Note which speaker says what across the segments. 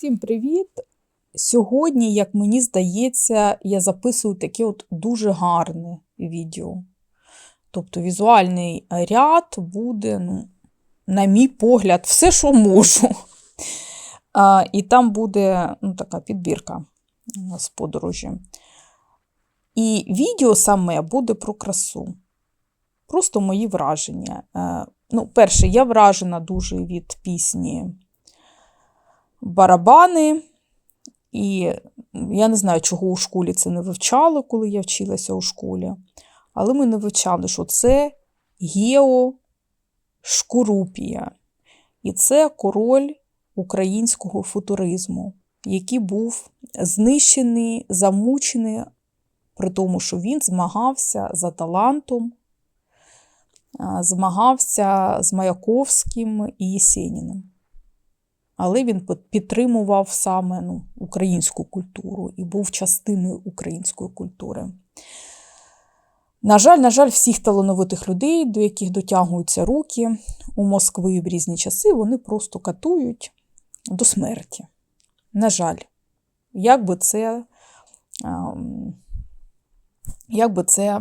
Speaker 1: Всім привіт! Сьогодні, як мені здається, я записую таке от дуже гарне відео. Тобто візуальний ряд буде, ну, на мій погляд, все, що можу. А, І там буде ну, така підбірка з подорожі. І відео саме буде про красу. Просто мої враження. Е, Ну, Перше, я вражена дуже від пісні барабани. І я не знаю, чого у школі це не вивчали, коли я вчилася у школі. Але ми не вивчали, що це геошкурупія. І це король українського футуризму, який був знищений, замучений, при тому, що він змагався за талантом, змагався з Маяковським і Єсеніном але він підтримував саме ну, українську культуру і був частиною української культури. На жаль, на жаль, всіх талановитих людей, до яких дотягуються руки у Москви в різні часи, вони просто катують до смерті. На жаль, як би це ем, як би це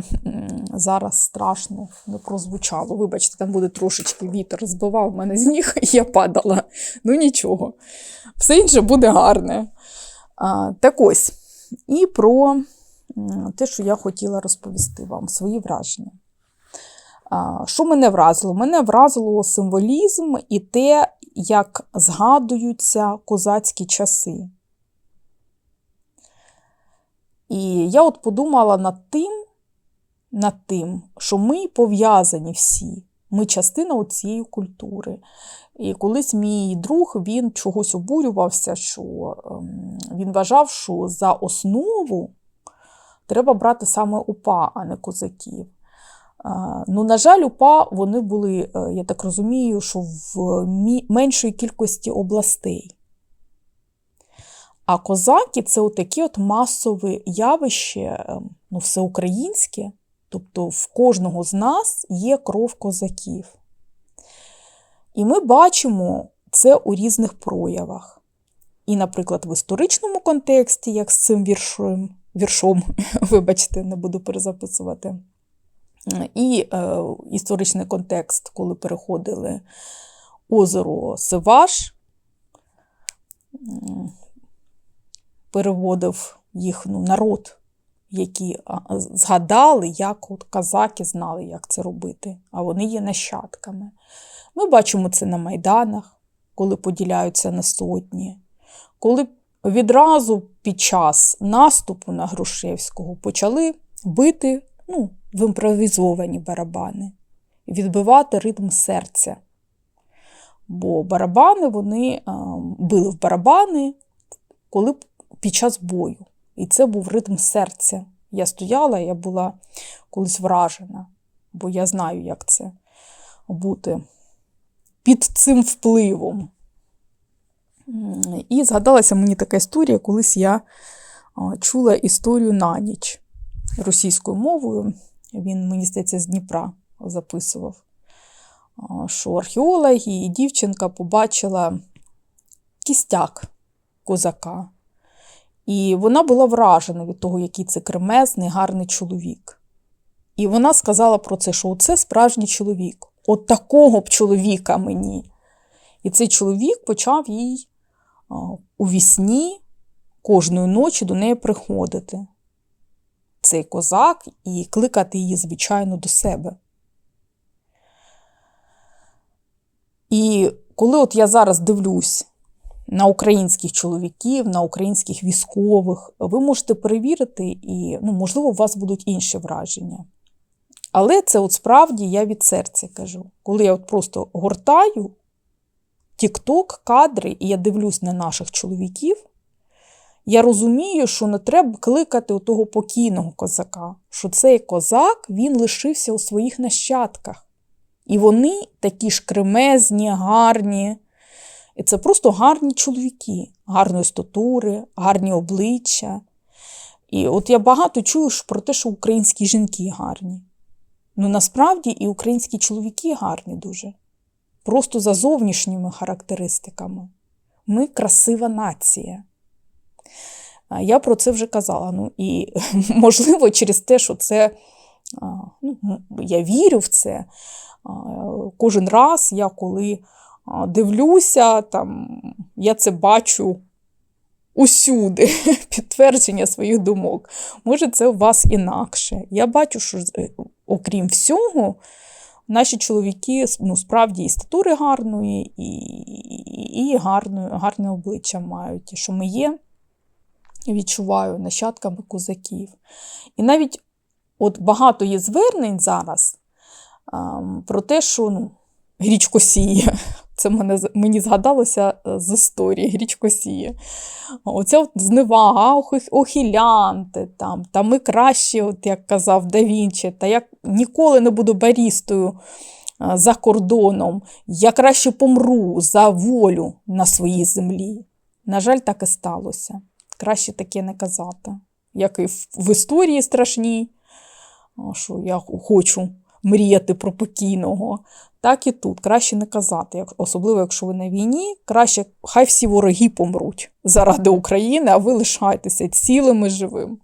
Speaker 1: зараз страшно не прозвучало. Вибачте, там буде трошечки вітер збивав мене з ніг, і я падала. Ну нічого. Все інше буде гарне. А, Так ось. І про те, що я хотіла розповісти вам, свої враження. А, Що мене вразило? Мене вразило символізм і те, як згадуються козацькі часи. І я от подумала над тим, над тим, що ми пов'язані всі, ми частина цієї культури. І колись мій друг він чогось обурювався, що ем, він вважав, що за основу треба брати саме УПА, а не козаків. Ну, На жаль, УПА вони були, е, я так розумію, що в меншої кількості областей. А козаки це отаке от масове явище, ем, ну, всеукраїнське, тобто в кожного з нас є кров козаків. І ми бачимо це у різних проявах. І, наприклад, в історичному контексті, як з цим віршом, віршом вибачте, не буду перезаписувати. І е, історичний контекст, коли переходили озеро Севаш, переводив їх ну, народ, які згадали, як от казаки знали, як це робити, а вони є нащадками. Ми бачимо це на майданах, коли поділяються на сотні, коли відразу під час наступу на Грушевського почали бити ну, в імпровізовані барабани, відбивати ритм серця. Бо барабани вони били в барабани, коли під час бою. І це був ритм серця. Я стояла, я була колись вражена, бо я знаю, як це бути під цим впливом. І згадалася мені така історія, колись я чула історію на ніч російською мовою. Він, мені здається, з Дніпра записував, що археологи і дівчинка побачила кістяк козака. І вона була вражена від того, який це кремезний, гарний чоловік. І вона сказала про це, що це справжній чоловік. От такого б чоловіка мені. І цей чоловік почав їй у вісні кожної ночі до неї приходити. Цей козак і кликати її, звичайно, до себе. І коли от я зараз дивлюсь на українських чоловіків, на українських військових. Ви можете перевірити, і, ну, можливо, у вас будуть інші враження. Але це от справді я від серця кажу. Коли я от просто гортаю тік-ток, кадри, і я дивлюсь на наших чоловіків, я розумію, що не треба кликати у того покійного козака, що цей козак він лишився у своїх нащадках. І вони такі ж кремезні, гарні, і це просто гарні чоловіки, гарної статури, гарні обличчя. І от я багато чую про те, що українські жінки гарні. Ну насправді і українські чоловіки гарні дуже. Просто за зовнішніми характеристиками. Ми красива нація. Я про це вже казала. Ну, і, можливо, через те, що це ну, я вірю в це. Кожен раз я коли дивлюся, там, я це бачу усюди, підтвердження своїх думок. Може, це у вас інакше. Я бачу, що е, окрім всього, наші чоловіки ну, справді і статури гарної, і, і гарне, гарне обличчя мають, і що ми є, відчуваю, нащадками козаків. І навіть от багато є звернень зараз ем, про те, що ну, грічкосіє. Це мене, мені згадалося е, з історії грічкосіє. Оця от зневага, ох, охілянти, там, та ми краще, от як казав Да Вінчі, та я ніколи не буду барістою за кордоном, я краще помру за волю на своїй землі. На жаль, так і сталося. Краще таке не казати. Як і в історії страшній, що я хочу мріяти про покійного, так і тут. Краще не казати, як, особливо, якщо ви на війні, краще хай всі вороги помруть заради України, а ви лишайтеся цілими живим.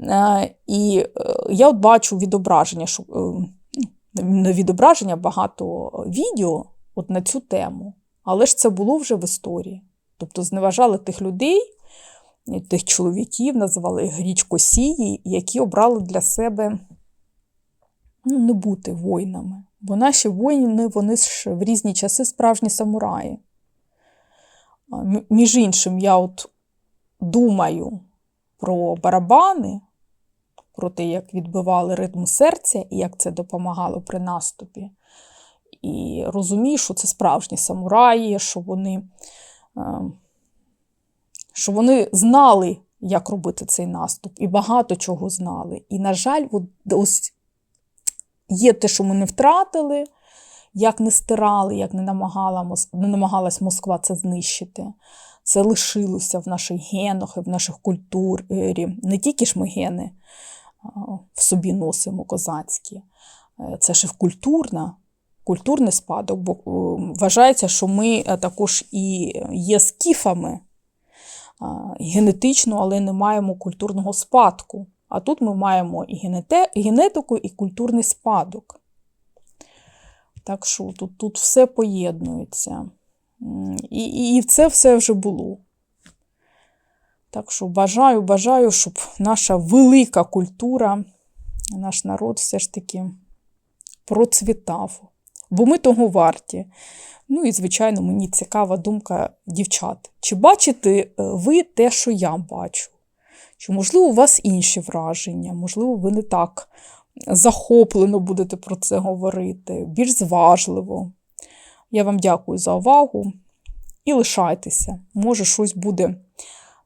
Speaker 1: Е, і е, я от бачу відображення, що, е, не відображення, багато відео от на цю тему. Але ж це було вже в історії. Тобто зневажали тих людей, тих чоловіків, називали їх грічкосії, які обрали для себе не бути воїнами. Бо наші воїни, вони ж в різні часи справжні самураї. Між іншим, я от думаю про барабани, про те, як відбивали ритм серця і як це допомагало при наступі. І розумію, що це справжні самураї, що вони, е, що вони знали, як робити цей наступ, і багато чого знали. І, на жаль, ось є те, що ми не втратили, як не стирали, як не, намагала, не намагалась Москва це знищити. Це лишилося в наших генах і в наших культурі. Не тільки ж ми гени в собі носимо козацькі, Е, це ж і культурна, культурний спадок, бо е, вважається, що ми е, також і є скіфами генетично, але не маємо культурного спадку. А тут ми маємо і генете, генетику, і культурний спадок. Так що тут, тут все поєднується. І, і, це все вже було. Так що бажаю, бажаю, щоб наша велика культура, наш народ все ж таки процвітав. Бо ми того варті. Ну і, звичайно, мені цікава думка дівчат. Чи бачите е, ви те, що я бачу? Чи, можливо, у вас інші враження? Можливо, ви не так захоплено будете про це говорити, більш зважливо. Я вам дякую за увагу і лишайтеся. Може, щось буде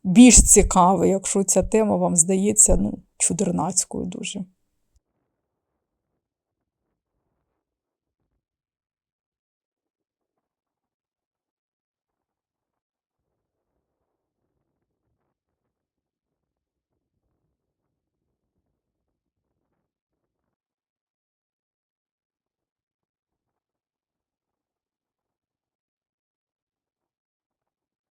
Speaker 1: більш цікаве, якщо ця тема вам здається ну, чудернацькою дуже.